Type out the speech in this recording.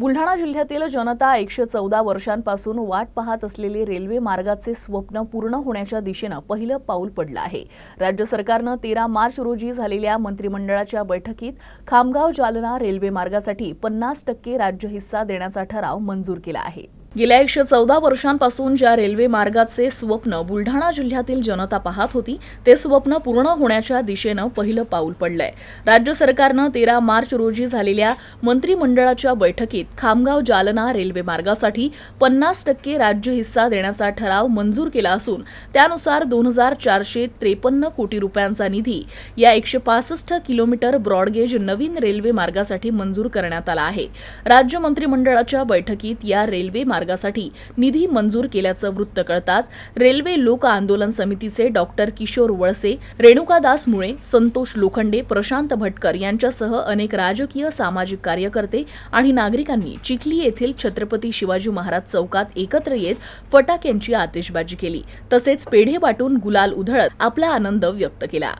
बुलढाणा जिल्ह्यातील जनता एकशे चौदा वर्षांपासून वाट पाहत असलेले रेल्वे मार्गाचे स्वप्न पूर्ण होण्याच्या दिशेनं पहिलं पाऊल पडलं आहे. राज्य सरकारनं तेरा मार्च रोजी झालेल्या मंत्रिमंडळाच्या बैठकीत खामगाव जालना रेल्वे मार्गासाठी पन्नास टक्के राज्य हिस्सा देण्याचा ठराव मंजूर केला आहे. गेल्या एकशे चौदा वर्षांपासून ज्या रेल्वे मार्गाचे स्वप्न बुलढाणा जिल्ह्यातील जनता पाहत होती ते स्वप्न पूर्ण होण्याच्या दिशेनं पहिलं पाऊल पडलंय. राज्य सरकारनं तेरा मार्च रोजी झालेल्या मंत्रिमंडळाच्या बैठकीत खामगाव जालना रेल्वे मार्गासाठी पन्नास टक्के राज्य हिस्सा देण्याचा ठराव मंजूर केला असून त्यानुसार दोन हजार चारशे त्रेपन्न कोटी रुपयांचा निधी या एकशे पासष्ट किलोमीटर ब्रॉडगेज नवीन रेल्वे मार्गासाठी मंजूर करण्यात आला आहे. राज्य मंत्रिमंडळाच्या बैठकीत या रेल्वे मार्गासाठी निधी मंजूर केल्याचं वृत्त कळताच रेल्वे लोक आंदोलन समितीचे डॉक्टर किशोर वळसे रेणुकादास मुळे संतोष लोखंडे प्रशांत भटकर यांच्यासह अनेक राजकीय सामाजिक कार्यकर्ते आणि नागरिकांनी चिखली येथील छत्रपती शिवाजी महाराज चौकात एकत्र येत फटाक्यांची आतिषबाजी केली. तसेच पेढे वाटून गुलाल उधळत आपला आनंद व्यक्त केला.